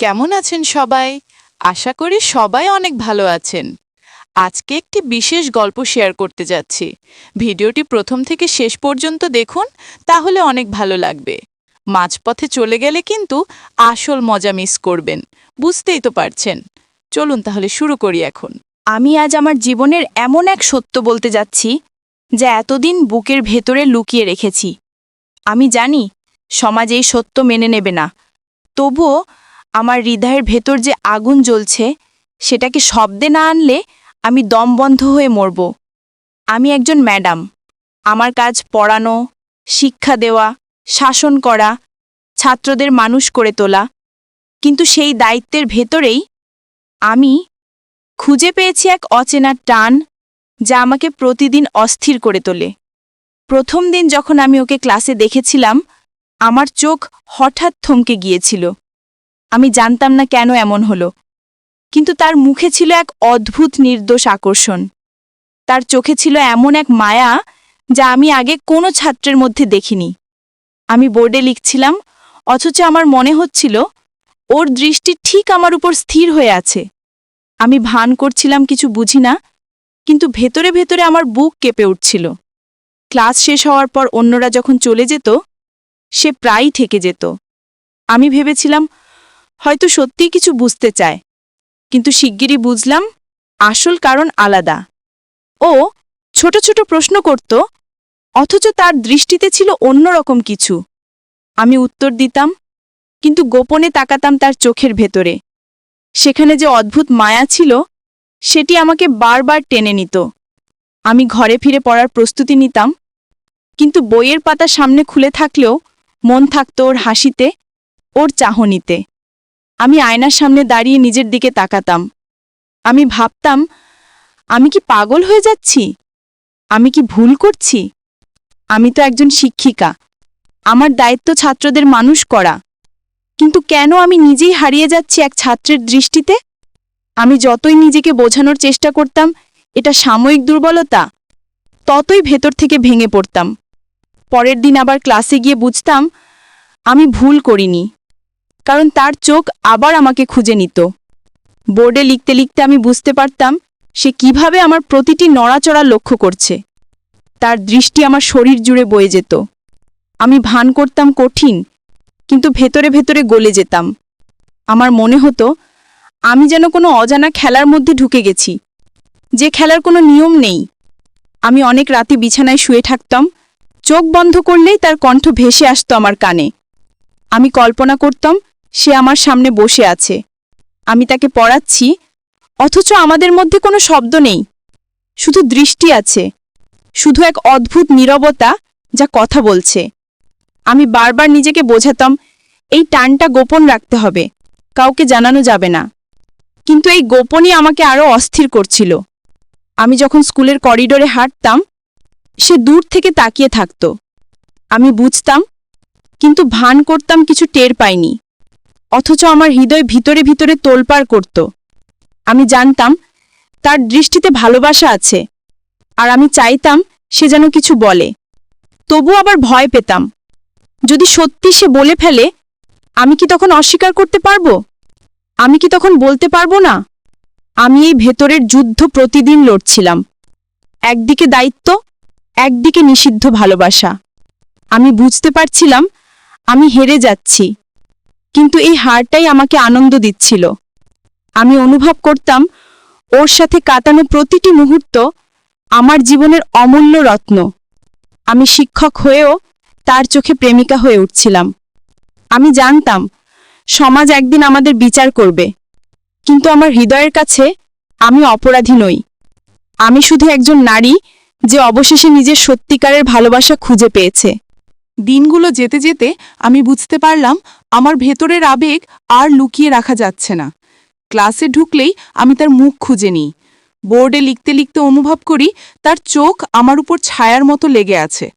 কেমন আছেন সবাই? আশা করি সবাই অনেক ভালো আছেন। আজকে একটি বিশেষ গল্প শেয়ার করতে যাচ্ছি। ভিডিওটি প্রথম থেকে শেষ পর্যন্ত দেখুন, তাহলে অনেক ভালো লাগবে। মাঝপথে চলে গেলে কিন্তু আসল মজা মিস করবেন, বুঝতেই তো পারছেন। চলুন তাহলে শুরু করি এখন। আমি আজ আমার জীবনের এমন এক সত্য বলতে যাচ্ছি, যা এতদিন বুকের ভেতরে লুকিয়ে রেখেছি। আমি জানি, সমাজ এই সত্য মেনে নেবে না। তবুও আমার হৃদয়ের ভেতর যে আগুন জ্বলছে, সেটাকে শব্দে না আনলে আমি দমবন্ধ হয়ে মরব। আমি একজন ম্যাডাম। আমার কাজ পড়ানো, শিক্ষা দেওয়া, শাসন করা, ছাত্রদের মানুষ করে তোলা। কিন্তু সেই দায়িত্বের ভেতরেই আমি খুঁজে পেয়েছি এক অচেনা টান যা আমাকে প্রতিদিন অস্থির করে তোলে। প্রথম দিন যখন আমি ওকে ক্লাসে দেখেছিলাম, আমার চোখ হঠাৎ থমকে গিয়েছিল। আমি জানতাম না কেন এমন হলো। কিন্তু তার মুখে ছিল এক অদ্ভুত নির্দোষ আকর্ষণ। তার চোখে ছিল এমন এক মায়া যা আমি আগে কোনো ছাত্রের মধ্যে দেখিনি। আমি বোর্ডে লিখছিলাম, অথচ আমার মনে হচ্ছিল, ওর দৃষ্টি ঠিক আমার উপর স্থির হয়ে আছে। আমি ভান করছিলাম কিছু বুঝি না, কিন্তু ভেতরে ভেতরে আমার বুক কেঁপে উঠছিল। ক্লাস শেষ হওয়ার পর অন্যরা যখন চলে যেত, সে প্রায়ই থেকে যেত। আমি ভেবেছিলাম হয়তো সত্যিই কিছু বুঝতে চায়। কিন্তু শিগগিরই বুঝলাম, আসল কারণ আলাদা। ও ছোট ছোট প্রশ্ন করত, অথচ তার দৃষ্টিতে ছিল অন্যরকম কিছু। আমি উত্তর দিতাম, কিন্তু গোপনে তাকাতাম তার চোখের ভেতরে। সেখানে যে অদ্ভুত মায়া ছিল, সেটি আমাকে বারবার টেনে নিত। আমি ঘরে ফিরে পড়ার প্রস্তুতি নিতাম, কিন্তু বইয়ের পাতা সামনে খুলে থাকলেও মন থাকত ওর হাসিতে, ওর চাহনিতে। আমি আয়নার সামনে দাঁড়িয়ে নিজের দিকে তাকাতাম। আমি ভাবতাম, আমি কি পাগল হয়ে যাচ্ছি? আমি কি ভুল করছি? আমি তো একজন শিক্ষিকা। আমার দায়িত্ব ছাত্রদের মানুষ করা। কিন্তু কেন আমি নিজেই হারিয়ে যাচ্ছি এক ছাত্রের দৃষ্টিতে? আমি যতই নিজেকে বোঝানোর চেষ্টা করতাম, এটা সাময়িক দুর্বলতা। ততই ভেতর থেকে ভেঙে পড়তাম। পরের দিন আবার ক্লাসে গিয়ে বুঝতাম, আমি ভুল করিনি। কারণ তার চোখ আবার আমাকে খুঁজে নিত। বোর্ডে লিখতে লিখতে আমি বুঝতে পারতাম, সে কীভাবে আমার প্রতিটি নড়াচড়া লক্ষ্য করছে। তার দৃষ্টি আমার শরীর জুড়ে বয়ে যেত। আমি ভান করতাম কঠিন, কিন্তু ভেতরে ভেতরে গলে যেতাম। আমার মনে হতো, আমি যেন কোনো অজানা খেলার মধ্যে ঢুকে গেছি। যে খেলার কোনো নিয়ম নেই। আমি অনেক রাতে বিছানায় শুয়ে থাকতাম, চোখ বন্ধ করলেই তার কণ্ঠ ভেসে আসতো আমার কানে। আমি কল্পনা করতাম সে আমার সামনে বসে আছে। আমি তাকে পড়াচ্ছি, অথচ আমাদের মধ্যে কোনো শব্দ নেই। শুধু দৃষ্টি আছে, শুধু এক অদ্ভুত নীরবতা যা কথা বলছে। আমি বারবার নিজেকে বোঝাতাম, এই টানটা গোপন রাখতে হবে, কাউকে জানানো যাবে না। কিন্তু এই গোপনই আমাকে আরও অস্থির করছিল। আমি যখন স্কুলের করিডোরে হাঁটতাম, সে দূর থেকে তাকিয়ে থাকত। আমি বুঝতাম, কিন্তু ভান করতাম কিছু টের পাইনি। অথচ আমার হৃদয় ভিতরে ভিতরে তোলপাড় করত। আমি জানতাম, তার দৃষ্টিতে ভালোবাসা আছে, আর আমি চাইতাম সে যেন কিছু বলে। তবু আবার ভয় পেতাম। যদি সত্যি সে বলে ফেলে, আমি কি তখন অস্বীকার করতে পারব? আমি কি তখন বলতে পারব না? আমি এই ভেতরের যুদ্ধ প্রতিদিন লড়ছিলাম। একদিকে দায়িত্ব, একদিকে নিষিদ্ধ ভালোবাসা। আমি বুঝতে পারছিলাম, আমি হেরে যাচ্ছি। কিন্তু এই হারটাই আমাকে আনন্দ দিচ্ছিল। আমি অনুভব করতাম, ওর সাথে কাটানো প্রতিটি মুহূর্ত আমার জীবনের অমূল্য রত্ন। আমি শিক্ষক হয়েও তার চোখে প্রেমিকা হয়ে উঠছিলাম। আমি জানতাম, সমাজ একদিন আমাদের বিচার করবে। কিন্তু আমার হৃদয়ের কাছে আমি অপরাধী নই। আমি শুধু একজন নারী যে অবশেষে নিজের সত্যিকারের ভালোবাসা খুঁজে পেয়েছে। দিনগুলো যেতে যেতে আমি বুঝতে পারলাম আমার ভেতরের আবেগ আর লুকিয়ে রাখা যাচ্ছে না। ক্লাসে ঢুকলেই আমি তার মুখ খুঁজে নিই। বোর্ডে লিখতে লিখতে অনুভব করি তার চোখ আমার উপর ছায়ার মতো লেগে আছে।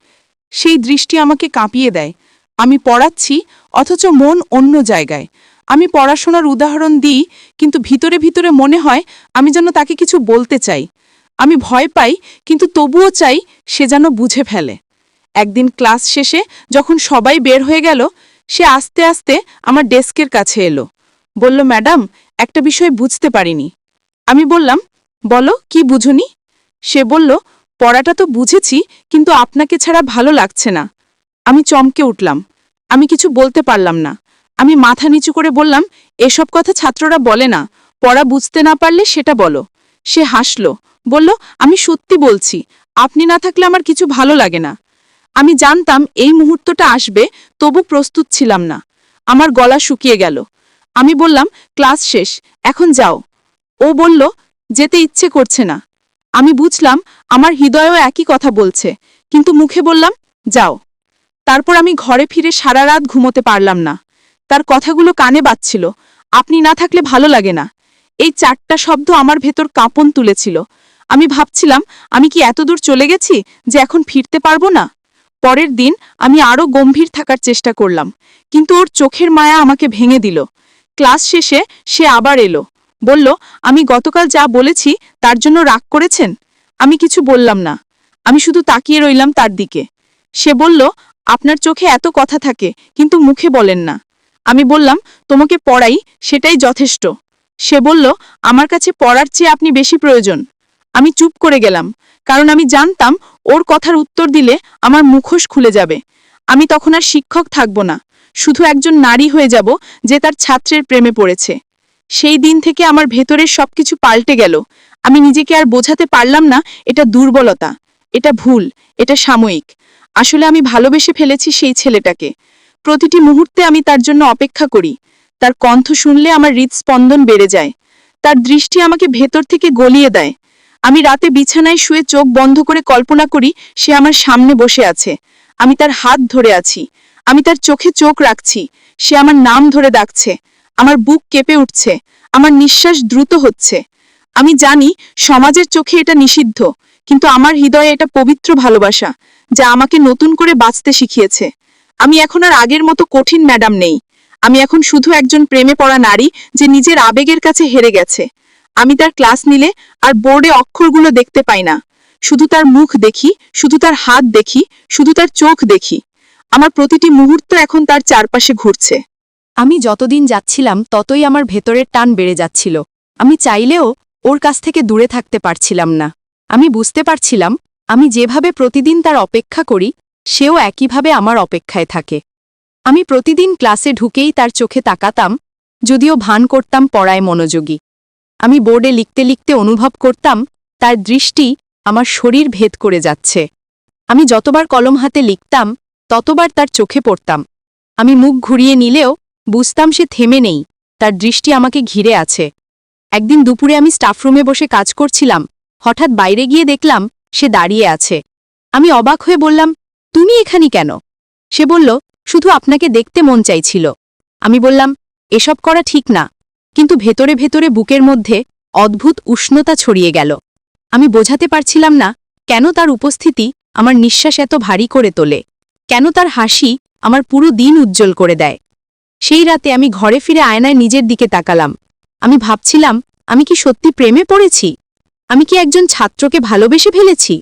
সেই দৃষ্টি আমাকে কাঁপিয়ে দেয়। আমি পড়াচ্ছি, অথচ মন অন্য জায়গায়। আমি পড়াশোনার উদাহরণ দিই, কিন্তু ভিতরে ভিতরে মনে হয় আমি যেন তাকে কিছু বলতে চাই। আমি ভয় পাই, কিন্তু তবুও চাই সে যেন বুঝে ফেলে। একদিন ক্লাস শেষে যখন সবাই বের হয়ে গেল, সে আস্তে আস্তে আমার ডেস্কের কাছে এলো। বলল, ম্যাডাম, একটা বিষয় বুঝতে পারিনি। আমি বললাম, বলো, কি বুঝুনি? সে বলল, পড়াটা তো বুঝেছি, কিন্তু আপনাকে ছাড়া ভালো লাগছে না। আমি চমকে উঠলাম। আমি কিছু বলতে পারলাম না। আমি মাথা নিচু করে বললাম, এসব কথা ছাত্ররা বলে না। পড়া বুঝতে না পারলে সেটা বলো। সে হাসল, বলল, আমি সত্যি বলছি, আপনি না থাকলে আমার কিছু ভালো লাগে না। আমি জানতাম এই মুহূর্তটা আসবে, তবু প্রস্তুত ছিলাম না। আমার গলা শুকিয়ে গেল। আমি বললাম, ক্লাস শেষ, এখন যাও। ও বলল, যেতে ইচ্ছে করছে না। আমি বুঝলাম, আমার হৃদয়ও একই কথা বলছে, কিন্তু মুখে বললাম, যাও। তারপর আমি ঘরে ফিরে সারা রাত ঘুমোতে পারলাম না। তার কথাগুলো কানে বাজছিল, আপনি না থাকলে ভালো লাগে না। এই চারটা শব্দ আমার ভেতর কাঁপন তুলেছিল। আমি ভাবছিলাম, আমি কি এতদূর চলে গেছি যে এখন ফিরতে পারব না? পরের দিন আমি আরও গম্ভীর থাকার চেষ্টা করলাম, কিন্তু ওর চোখের মায়া আমাকে ভেঙে দিল। ক্লাস শেষে সে আবার এলো। বলল, আমি গতকাল যা বলেছি তার জন্য রাগ করেছেন? আমি কিছু বললাম না। আমি শুধু তাকিয়ে রইলাম তার দিকে। সে বলল, আপনার চোখে এত কথা থাকে, কিন্তু মুখে বলেন না। আমি বললাম, তোমাকে পড়াই, সেটাই যথেষ্ট। সে বলল, আমার কাছে পড়ার চেয়ে আপনি বেশি প্রয়োজন। আমি চুপ করে গেলাম, কারণ আমি জানতাম ওর কথার উত্তর দিলে আমার মুখোশ খুলে যাবে। আমি তখন আর শিক্ষক থাকব না, শুধু একজন নারী হয়ে যাব যে তার ছাত্রের প্রেমে পড়েছে। সেই দিন থেকে আমার ভেতরের সবকিছু পাল্টে গেল। আমি নিজেকে আর বোঝাতে পারলাম না এটা দুর্বলতা, এটা ভুল, এটা সাময়িক। আসলে আমি ভালোবেসে ফেলেছি সেই ছেলেটাকে। প্রতিটি মুহূর্তে আমি তার জন্য অপেক্ষা করি। তার কণ্ঠ শুনলে আমার হৃদস্পন্দন বেড়ে যায়। তার দৃষ্টি আমাকে ভেতর থেকে গলিয়ে দেয়। আমি রাতে বিছানায় শুয়ে চোখ বন্ধ করে কল্পনা করি সে আমার সামনে বসে আছে। আমি তার হাত ধরে আছি। আমি তার চোখে চোখ রাখছি। সে আমার নাম ধরে ডাকছে। আমার বুক কেঁপে উঠছে। আমার নিঃশ্বাস দ্রুত হচ্ছে। আমি জানি সমাজের চোখে এটা নিষিদ্ধ, কিন্তু আমার হৃদয়ে এটা পবিত্র ভালোবাসা, যা আমাকে নতুন করে বাঁচতে শিখিয়েছে। আমি এখন আর আগের মতো কঠিন ম্যাডাম নেই। আমি এখন শুধু একজন প্রেমে পড়া নারী যে নিজের আবেগের কাছে হেরে গেছে। আমি তার ক্লাস নিলে আর বোর্ডে অক্ষরগুলো দেখতে পাই না। শুধু তার মুখ দেখি, শুধু তার হাত দেখি, শুধু তার চোখ দেখি। আমার প্রতিটি মুহূর্ত এখন তার চারপাশে ঘুরছে। আমি যতদিন যাচ্ছিলাম, ততই আমার ভেতরের টান বেড়ে যাচ্ছিল। আমি চাইলেও ওর কাছ থেকে দূরে থাকতে পারছিলাম না। আমি বুঝতে পারছিলাম, আমি যেভাবে প্রতিদিন তার অপেক্ষা করি, সেও একইভাবে আমার অপেক্ষায় থাকে। আমি প্রতিদিন ক্লাসে ঢুকেই তার চোখে তাকাতাম, যদিও ভান করতাম পড়ায় মনোযোগী। আমি বোর্ডে লিখতে লিখতে অনুভব করতাম, তার দৃষ্টি আমার শরীর ভেদ করে যাচ্ছে। আমি যতবার কলম হাতে লিখতাম, ততবার তার চোখে পড়তাম। আমি মুখ ঘুরিয়ে নিলেও বুঝতাম সে থেমে নেই, তার দৃষ্টি আমাকে ঘিরে আছে। একদিন দুপুরে আমি স্টাফরুমে বসে কাজ করছিলাম, হঠাৎ বাইরে গিয়ে দেখলাম সে দাঁড়িয়ে আছে। আমি অবাক হয়ে বললাম, তুমি এখানে কেন? সে বলল, শুধু আপনাকে দেখতে মন চাইছিল। আমি বললাম, এসব করা ঠিক না। কিন্তু ভেতরে ভেতরে বুকের মধ্যে অদ্ভুত উষ্ণতা ছড়িয়ে গেল। আমি বোঝাতে পারছিলাম না, কেন তার উপস্থিতি আমার নিঃশ্বাস এত ভারী করে তোলে? কেন তার হাসি আমার পুরো দিন উজ্জ্বল করে দেয়? সেই রাতে আমি ঘরে ফিরে আয়নায় নিজের দিকে তাকালাম। আমি ভাবছিলাম, আমি কি সত্যি প্রেমে পড়েছি? আমি কি একজন ছাত্রকে ভালোবেসে ফেলেছি?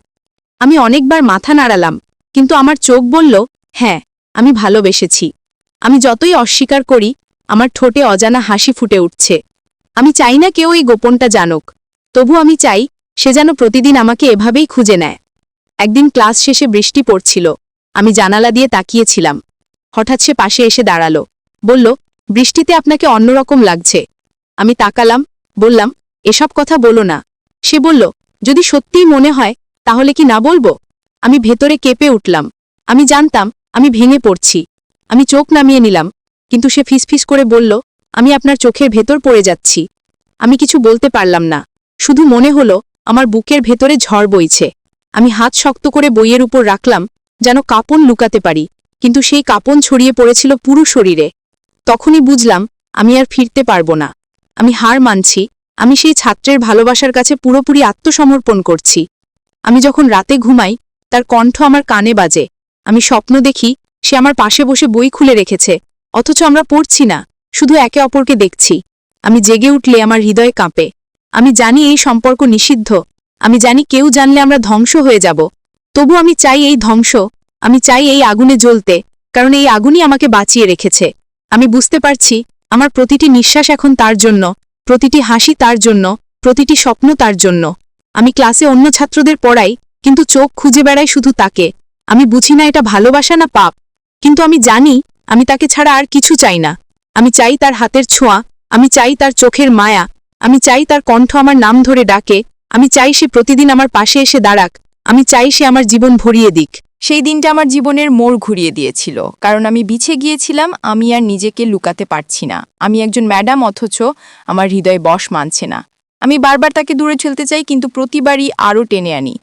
আমি অনেকবার মাথা নাড়ালাম, কিন্তু আমার চোখ বলল হ্যাঁ আমি ভালোবেসেছি। আমি যতই অস্বীকার করি আমার ঠোঁটে অজানা হাসি ফুটে উঠছে। আমি চাই না কেউ এই গোপনটা জানুক। তবু আমি চাই সে যেন প্রতিদিন আমাকে এভাবেই খুঁজে নেয়। একদিন ক্লাস শেষে বৃষ্টি পড়ছিল। আমি জানালা দিয়ে তাকিয়েছিলাম। হঠাৎ সে পাশে এসে দাঁড়াল। বলল, বৃষ্টিতে আপনাকে অন্যরকম লাগছে। আমি তাকালাম, বললাম, এসব কথা বলো না। সে বলল, যদি সত্যিই মনে হয়, তাহলে কি না বলব? আমি ভেতরে কেঁপে উঠলাম। আমি জানতাম, আমি ভেঙে পড়ছি। আমি চোখ নামিয়ে নিলাম। কিন্তু সে ফিসফিস করে বলল, আমি আপনার চোখের ভেতর পড়ে যাচ্ছি। আমি কিছু বলতে পারলাম না। শুধু মনে হলো, আমার বুকের ভেতরে ঝড় বইছে। আমি হাত শক্ত করে বইয়ের উপর রাখলাম, যেন কাপন লুকাতে পারি। কিন্তু সেই কাপন ছড়িয়ে পড়েছিল পুরো শরীরে। তখনই বুঝলাম, আমি আর ফিরতে পারব না। আমি হার মানছি। আমি সেই ছাত্রের ভালোবাসার কাছে পুরোপুরি আত্মসমর্পণ করছি। আমি যখন রাতে ঘুমাই, তার কণ্ঠ আমার কানে বাজে। আমি স্বপ্ন দেখি, সে আমার পাশে বসে বই খুলে রেখেছে। অথচ আমরা পড়ছি না, শুধু একে অপরকে দেখছি। আমি জেগে উঠলে আমার হৃদয় কাঁপে। আমি জানি এই সম্পর্ক নিষিদ্ধ। আমি জানি কেউ জানলে আমরা ধ্বংস হয়ে যাব। তবু আমি চাই এই ধ্বংস। আমি চাই এই আগুনে জ্বলতে, কারণ এই আগুনই আমাকে বাঁচিয়ে রেখেছে। আমি বুঝতে পারছি, আমার প্রতিটি নিঃশ্বাস এখন তার জন্য, প্রতিটি হাসি তার জন্য, প্রতিটি স্বপ্ন তার জন্য। আমি ক্লাসে অন্য ছাত্রদের পড়াই, কিন্তু চোখ খুঁজে বেড়াই শুধু তাকে। আমি বুঝি না এটা ভালোবাসা না পাপ। কিন্তু আমি জানি আমি তাকে ছাড়া আর কিছু চাই না। আমি চাই তার হাতের ছোঁয়া, আমি চাই তার চোখের মায়া, আমি চাই তার কণ্ঠ আমার নাম ধরে ডাকে, আমি চাই সে প্রতিদিন আমার পাশে এসে দাঁড়াক, আমি চাই সে আমার জীবন ভরিয়ে দিক। সেই দিনটা আমার জীবনের মোড় ঘুরিয়ে দিয়েছিল, কারণ আমি বিছে গিয়েছিলাম, আমি আর নিজেকে লুকাতে পারছি না। আমি একজন ম্যাডাম, অথচ আমার হৃদয় বশ মানছে না। আমি বারবার তাকে দূরে ঠেলতে চাই, কিন্তু প্রতিবারই আরও টেনে আনি।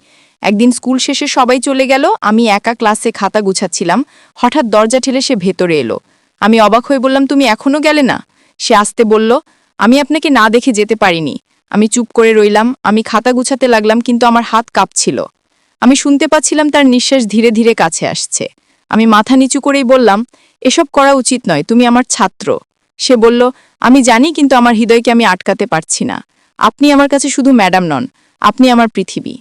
একদিন স্কুল শেষে সবাই চলে গেল, আমি একা ক্লাসে খাতা গুছাচ্ছিলাম। হঠাৎ দরজা ঠেলে সে ভেতরে এলো। আমি অবাক হয়ে বললাম, তুমি এখনও গেলে না? সে আসতে বলল, আমি আপনাকে না দেখে যেতে পারিনি। আমি চুপ করে রইলাম, আমি খাতা গুছাতে লাগলাম, কিন্তু আমার হাত কাঁপছিল। আমি শুনতে পাচ্ছিলাম তার নিঃশ্বাস ধীরে ধীরে কাছে আসছে। আমি মাথা নিচু করেই বললাম, এসব করা উচিত নয়, তুমি আমার ছাত্র। সে বলল, আমি জানি, কিন্তু আমার হৃদয়কে আমি আটকাতে পারছি না। আপনি আমার কাছে শুধু ম্যাডাম নন, আপনি আমার পৃথিবী।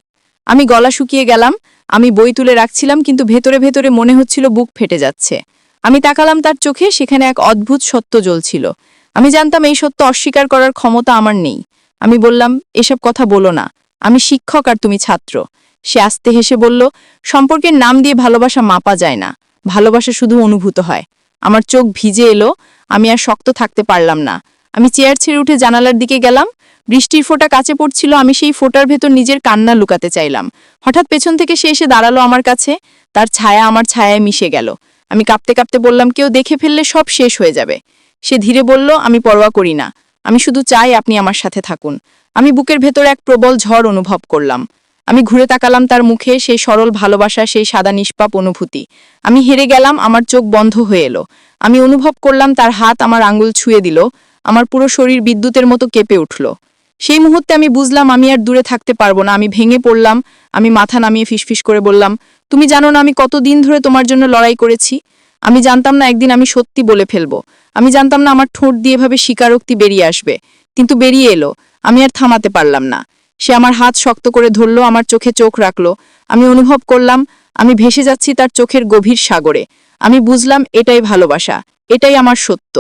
আমি গলা শুকিয়ে গেলাম, আমি বই তুলে রাখছিলাম, কিন্তু ভেতরে ভেতরে মনে হচ্ছিল বুক ফেটে যাচ্ছে। আমি তাকালাম তার চোখে, সেখানে এক অদ্ভুত সত্য জ্বলছিল। আমি জানতাম এই সত্য অস্বীকার করার ক্ষমতা আমার নেই। আমি বললাম, এসব কথা বলো না। আমি শিক্ষক আর তুমি ছাত্র। সে আস্তে হেসে বলল, সম্পর্কের নাম দিয়ে ভালোবাসা মাপা যায় না। ভালোবাসা শুধু অনুভূত হয়। আমার চোখ ভিজে এলো, আমি আর শক্ত থাকতে পারলাম না। আমি চেয়ার ছেড়ে উঠে জানালার দিকে গেলাম বৃষ্টির ফোঁটা কাছে পড়ছিল, আমি সেই ফোঁটার ভেতর নিজের কান্না লুকাতে চাইলাম। হঠাৎ পেছন থেকে সে এসে দাঁড়াল আমার কাছে। তার ছায়া আমার ছায়ায় মিশে গেল। আমি কাঁপতে কাঁপতে বললাম, কেউ দেখে ফেললে সব শেষ হয়ে যাবে। সে ধীরে বলল, আমি পরোয়া করি না। আমি শুধু চাই আপনি আমার সাথে থাকুন। আমি বুকের ভেতর এক প্রবল ঝড় অনুভব করলাম। আমি ঘুরে তাকালাম তার মুখে সেই সরল ভালোবাসা, সেই সাদা নিষ্পাপ অনুভূতি। আমি হেরে গেলাম, আমার চোখ বন্ধ হয়ে এলো। আমি অনুভব করলাম তার হাত আমার আঙ্গুল ছুঁয়ে দিল, আমার পুরো শরীর বিদ্যুতের মতো কেঁপে উঠল। সেই মুহূর্তে আমি বুঝলাম আমি আর দূরে থাকতে পারব না। আমি ভেঙে পড়লাম, আমি মাথা নামিয়ে ফিসফিস করে বললাম, তুমি জানো না আমি কতদিন ধরে তোমার জন্য লড়াই করেছি? আমি জানতাম না একদিন আমি সত্যি বলে ফেলব। আমি জানতাম না আমার ঠোঁট দিয়ে এভাবে স্বীকারোক্তি বেরিয়ে আসবে। কিন্তু বেরিয়ে এলো। আমি আর থামাতে পারলাম না। সে আমার হাত শক্ত করে ধরল, আমার চোখে চোখ রাখল। আমি অনুভব করলাম, আমি ভেসে যাচ্ছি তার চোখের গভীর সাগরে। আমি বুঝলাম, এটাই ভালোবাসা। এটাই আমার সত্য।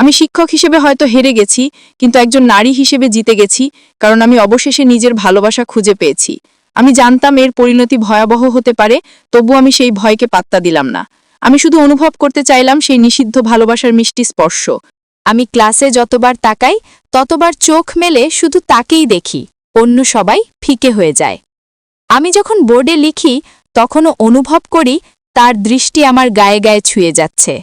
আমি শিক্ষক হিসেবে হয়তো হেরে গেছি, কিন্তু একজন নারী হিসেবে জিতে গেছি, কারণ আমি অবশেষে নিজের ভালোবাসা খুঁজে পেয়েছি। আমি জানতাম এর পরিণতি ভয়াবহ হতে পারে তবু আমি সেই ভয়কে পাত্তা দিলাম না। আমি শুধু অনুভব করতে চাইলাম সেই নিষিদ্ধ ভালোবাসার মিষ্টি স্পর্শ। আমি ক্লাসে যতবার তাকাই, ততবার চোখ মেলে শুধু তাকেই দেখি, অন্য সবাই ফিকে হয়ে যায়। আমি যখন বোর্ডে লিখি, তখনও অনুভব করি, তার দৃষ্টি আমার গায়ে গায়ে ছুঁয়ে যাচ্ছে।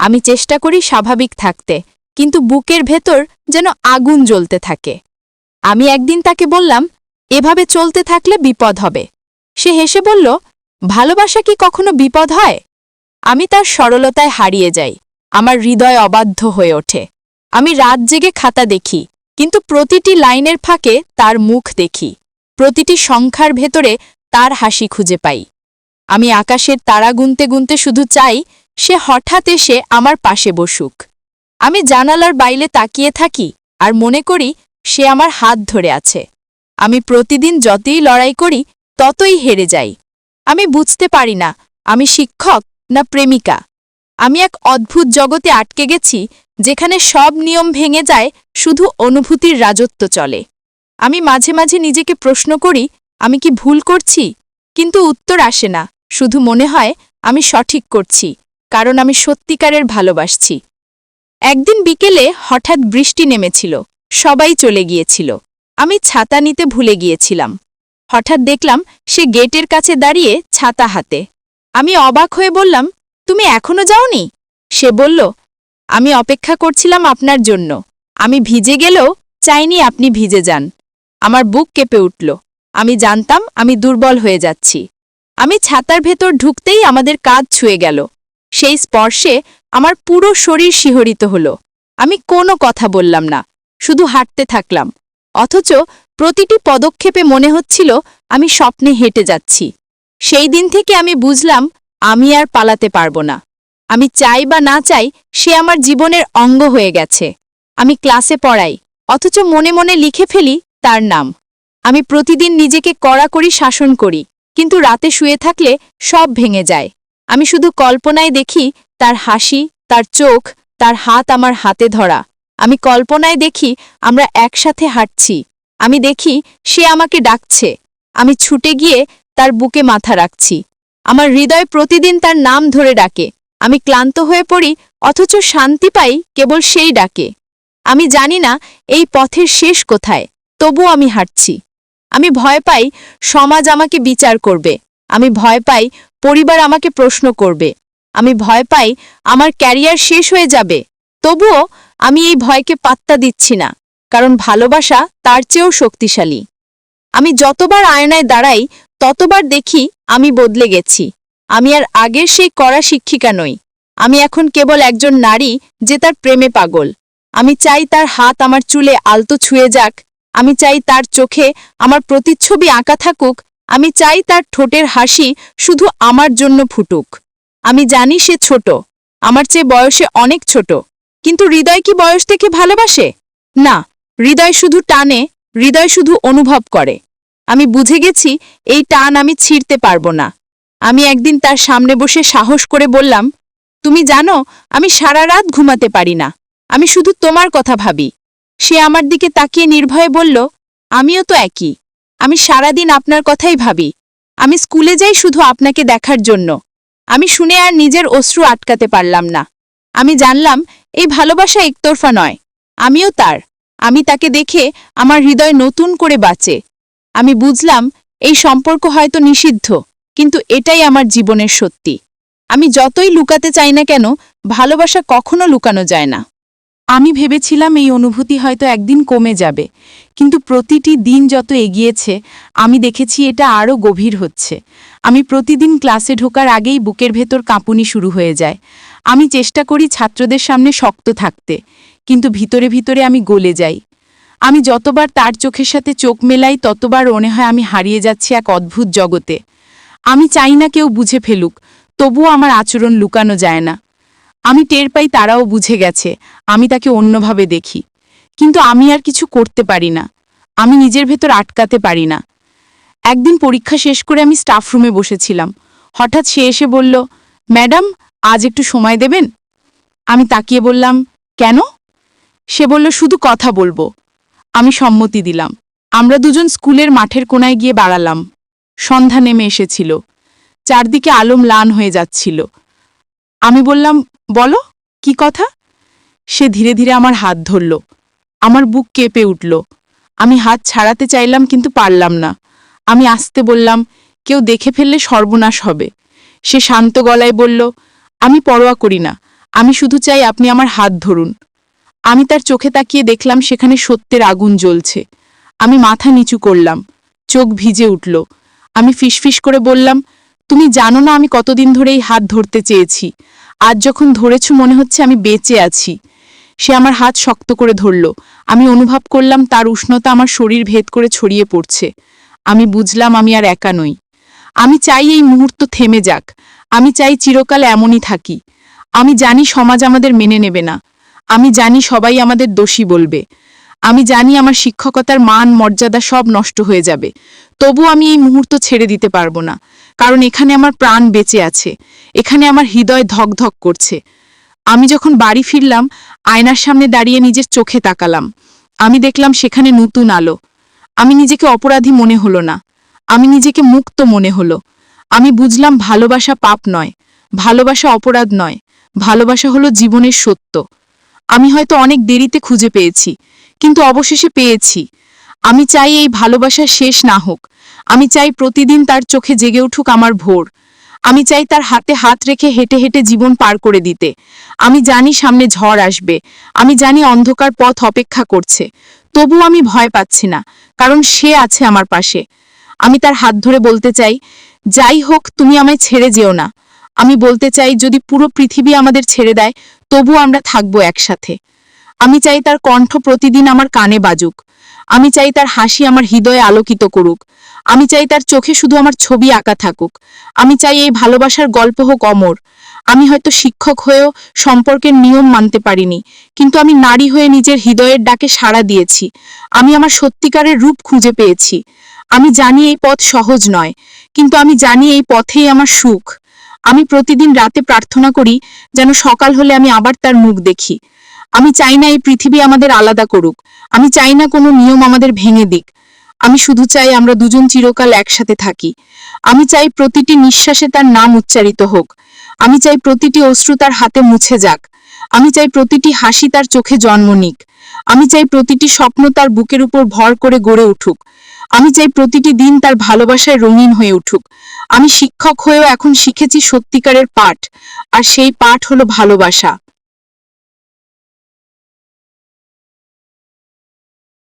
আমি চেষ্টা করি স্বাভাবিক থাকতে, কিন্তু বুকের ভেতর যেন আগুন জ্বলতে থাকে। আমি একদিন তাকে বললাম, এভাবে চলতে থাকলে বিপদ হবে। সে হেসে বলল, ভালোবাসা কি কখনো বিপদ হয়? আমি তার সরলতায় হারিয়ে যাই, আমার হৃদয় অবাধ্য হয়ে ওঠে। আমি রাত জেগে খাতা দেখি, কিন্তু প্রতিটি লাইনের ফাঁকে তার মুখ দেখি, প্রতিটি সংখ্যার ভেতরে তার হাসি খুঁজে পাই। আমি আকাশের তারা গুনতে গুনতে শুধু চাই, সে হঠাৎ এসে আমার পাশে বসুক। আমি জানালার বাইলে তাকিয়ে থাকি আর মনে করি সে আমার হাত ধরে আছে। আমি প্রতিদিন যতই লড়াই করি, ততই হেরে যাই। আমি বুঝতে পারি না, আমি শিক্ষক না প্রেমিকা। আমি এক অদ্ভুত জগতে আটকে গেছি, যেখানে সব নিয়ম ভেঙে যায়, শুধু অনুভূতির রাজত্ব চলে। আমি মাঝে মাঝে নিজেকে প্রশ্ন করি, আমি কি ভুল করছি? কিন্তু উত্তর আসে না। শুধু মনে হয়, আমি সঠিক করছি, কারণ আমি সত্যিকারের ভালোবাসছি। একদিন বিকেলে হঠাৎ বৃষ্টি নেমেছিল, সবাই চলে গিয়েছিল। আমি ছাতা নিতে ভুলে গিয়েছিলাম। হঠাৎ দেখলাম সে গেটের কাছে দাঁড়িয়ে ছাতা হাতে। আমি অবাক হয়ে বললাম, তুমি এখনও যাওনি? সে বলল, আমি অপেক্ষা করছিলাম আপনার জন্য। আমি ভিজে গেলেও চাইনি আপনি ভিজে যান। আমার বুক কেঁপে উঠল। আমি জানতাম আমি দুর্বল হয়ে যাচ্ছি। আমি ছাতার ভেতর ঢুকতেই আমাদের কাজ ছুঁয়ে গেল। সেই স্পর্শে আমার পুরো শরীর শিহরিত হল। আমি কোনো কথা বললাম না, শুধু হাঁটতে থাকলাম। অথচ প্রতিটি পদক্ষেপে মনে হচ্ছিল আমি স্বপ্নে হেঁটে যাচ্ছি। সেই দিন থেকে আমি বুঝলাম, আমি আর পালাতে পারব না। আমি চাই বা না চাই, সে আমার জীবনের অঙ্গ হয়ে গেছে। আমি ক্লাসে পড়াই, অথচ মনে মনে লিখে ফেলি তার নাম। আমি প্রতিদিন নিজেকে কড়াকড়ি শাসন করি। কিন্তু রাতে শুয়ে থাকলে সব ভেঙে যায়। আমি শুধু কল্পনায় দেখি তার হাসি, তার চোখ, তার হাত আমার হাতে ধরা। আমি কল্পনায় দেখি আমরা একসাথে হাঁটছি। আমি দেখি সে আমাকে ডাকছে। আমি ছুটে গিয়ে তার বুকে মাথা রাখছি। আমার হৃদয় প্রতিদিন তার নাম ধরে ডাকে। আমি ক্লান্ত হয়ে পড়ি, অথচ শান্তি পাই কেবল সেই ডাকে। আমি জানি না এই পথের শেষ কোথায় তবু আমি হাঁটছি। আমি ভয় পাই সমাজ আমাকে বিচার করবে। আমি ভয় পাই পরিবার আমাকে প্রশ্ন করবে। আমি ভয় পাই আমার ক্যারিয়ার শেষ হয়ে যাবে। তবুও আমি এই ভয়কে পাত্তা দিচ্ছি না, কারণ ভালোবাসা তার চেয়েও শক্তিশালী। আমি যতবার আয়নায় দাঁড়াই, ততবার দেখি আমি বদলে গেছি। আমি আর আগের সেই কড়া শিক্ষিকা নই। আমি এখন কেবল একজন নারী যে তার প্রেমে পাগল। আমি চাই তার হাত আমার চুলে আলতো ছুঁয়ে যাক আমি চাই তার চোখে আমার প্রতিচ্ছবি আঁকা থাকুক, আমি চাই তার ঠোঁটের হাসি শুধু আমার জন্য ফুটুক। আমি জানি সে ছোট, আমার চেয়ে বয়সে অনেক ছোট, কিন্তু হৃদয় কি বয়স থেকে ভালোবাসে? না, হৃদয় শুধু টানে, হৃদয় শুধু অনুভব করে। আমি বুঝে গেছি এই টান আমি ছিঁড়তে পারব না। আমি একদিন তার সামনে বসে সাহস করে বললাম, তুমি জানো, আমি সারা রাত ঘুমাতে পারি না। আমি শুধু তোমার কথা ভাবি। সে আমার দিকে তাকিয়ে নির্ভয়ে বলল, আমিও তো একই। আমি সারাদিন আপনার কথাই ভাবি। আমি স্কুলে যাই শুধু আপনাকে দেখার জন্য। আমি শুনে আর নিজের অশ্রু আটকাতে পারলাম না। আমি জানলাম, এই ভালোবাসা একতরফা নয়। আমিও তার। আমি তাকে দেখে আমার হৃদয় নতুন করে বাঁচে। আমি বুঝলাম, এই সম্পর্ক হয়তো নিষিদ্ধ, কিন্তু এটাই আমার জীবনের সত্যি। আমি যতই লুকাতে চাই না কেন, ভালোবাসা কখনো লুকানো যায় না। আমি ভেবেছিলাম এই অনুভূতি হয়তো একদিন কমে যাবে, কিন্তু প্রতিটি দিন যত এগিয়েছে, আমি দেখেছি এটা আরও গভীর হচ্ছে। আমি প্রতিদিন ক্লাসে ঢোকার আগেই বুকের ভেতর কাঁপুনি শুরু হয়ে যায়। আমি চেষ্টা করি ছাত্রদের সামনে শক্ত থাকতে, কিন্তু ভিতরে ভিতরে আমি গলে যাই। আমি যতবার তার চোখের সাথে চোখ মেলাই, ততবার মনে হয় আমি হারিয়ে যাচ্ছি এক অদ্ভুত জগতে। আমি চাই না কেউ বুঝে ফেলুক, তবুও আমার আচরণ লুকানো যায় না। আমি টের পাই তারাও বুঝে গেছে, আমি তাকে অন্যভাবে দেখি। কিন্তু আমি আর কিছু করতে পারি না। আমি নিজের ভেতর আটকাতে পারি না। একদিন পরীক্ষা শেষ করে আমি স্টাফ রুমে বসেছিলাম। হঠাৎ সে এসে বলল, ম্যাডাম, আজ একটু সময় দেবেন? আমি তাকিয়ে বললাম, কেন? সে বলল, শুধু কথা বলব। আমি সম্মতি দিলাম। আমরা দুজন স্কুলের মাঠের কোনায় গিয়ে বাড়ালাম সন্ধ্যা নেমে এসেছিল। চারদিকে আলম লান হয়ে যাচ্ছিল। আমি বললাম, বলো, কি কথা? সে ধীরে ধীরে আমার হাত ধরল। আমার বুক কেঁপে উঠল। আমি হাত ছাড়াতে চাইলাম কিন্তু পারলাম না। আমি আসতে বললাম, কেউ দেখে ফেললে সর্বনাশ হবে। সে শান্ত গলায় বলল, আমি পরোয়া করি না। আমি শুধু চাই আপনি আমার হাত ধরুন। আমি তার চোখে তাকিয়ে দেখলাম সেখানে সত্যের আগুন জ্বলছে। আমি মাথা নিচু করলাম। চোখ ভিজে উঠল। আমি ফিসফিস করে বললাম, তুমি জানো না আমি কতদিন ধরে এই হাত ধরতে চেয়েছি। আজ যখন ধরেছ মনে হচ্ছে আমি বেঁচে আছি। সে আমার হাত শক্ত করে ধরল। আমি অনুভব করলাম তার উষ্ণতা আমার শরীর ভেদ করে ছড়িয়ে পড়ছে। আমি বুঝলাম আমি আর একা নই। আমি চাই এই মুহূর্ত থেমে যাক। আমি চাই চিরকাল এমনই থাকি। আমি জানি সমাজ আমাদের মেনে নেবে না। আমি জানি সবাই আমাদের দোষী বলবে। আমি জানি আমার শিক্ষকতার মান, মর্যাদা সব নষ্ট হয়ে যাবে। তবু আমি এই মুহূর্ত ছেড়ে দিতে পারব না। কারণ এখানে আমার প্রাণ বেঁচে আছে। এখানে আমার হৃদয় ধকধক করছে। আমি যখন বাড়ি ফিরলাম, আয়নার সামনে দাঁড়িয়ে নিজের চোখে তাকালাম। আমি দেখলাম সেখানে নতুন আলো। আমি নিজেকে অপরাধী মনে হলো না। আমি নিজেকে মুক্ত মনে হলো। আমি বুঝলাম ভালোবাসা পাপ নয়। ভালোবাসা অপরাধ নয়। ভালোবাসা হলো জীবনের সত্য। আমি হয়তো অনেক দেরিতে খুঁজে পেয়েছি, কিন্তু অবশেষে পেয়েছি। আমি চাই এই ভালোবাসা শেষ না হোক। আমি চাই প্রতিদিন তার চোখে জেগে উঠুক আমার ভোর। আমি চাই তার হাতে হাত রেখে হেঁটে হেঁটে জীবন পার করে দিতে। আমি জানি সামনে ঝড় আসবে। আমি জানি অন্ধকার পথ অপেক্ষা করছে। তবু আমি ভয় পাচ্ছি না, কারণ সে আছে আমার পাশে। আমি তার হাত ধরে বলতে চাই, যাই হোক, তুমি আমায় ছেড়ে যেও না। আমি বলতে চাই, যদি পুরো পৃথিবী আমাদের ছেড়ে দেয় তবু আমরা থাকব একসাথে। আমি চাই তার কণ্ঠ প্রতিদিন আমার কানে বাজুক। আমি চাই তার হাসি আমার হৃদয়ে আলোকিত করুক। আমি চাই তার চোখে শুধু আমার ছবি আঁকা থাকুক। আমি চাই এই ভালোবাসার গল্প হোক অমর। আমি হয়তো শিক্ষক হয়েও সম্পর্কের নিয়ম মানতে পারিনি, কিন্তু আমি নারী হয়ে নিজের হৃদয়ের ডাকে সাড়া দিয়েছি। আমি আমার সত্যিকারের রূপ খুঁজে পেয়েছি। আমি জানি এই পথ সহজ নয়, কিন্তু আমি জানি এই পথেই আমার সুখ। আমি প্রতিদিন রাতে প্রার্থনা করি যেন সকাল হলে আমি আবার তার মুখ দেখি। আমি চাই না এই পৃথিবী আমাদের আলাদা করুক। আমি চাই না কোনো নিয়ম আমাদের ভেঙে দিক। আমি শুধু চাই আমরা দুজন চিরকাল একসাথে থাকি। আমি চাই প্রতিটি নিঃশ্বাসে তার নাম উচ্চারিত হোক। আমি চাই প্রতিটি অশ্রু তার হাতে মুছে যাক। আমি চাই প্রতিটি হাসি তার চোখে জন্ম নিক। আমি চাই প্রতিটি স্বপ্ন তার বুকের উপর ভর করে গড়ে উঠুক। আমি চাই প্রতিটি দিন তার ভালোবাসায় রঙিন হয়ে উঠুক। আমি শিক্ষক হয়েও এখন শিখেছি সত্যিকারের পাঠ। আর সেই পাঠ হলো ভালোবাসা।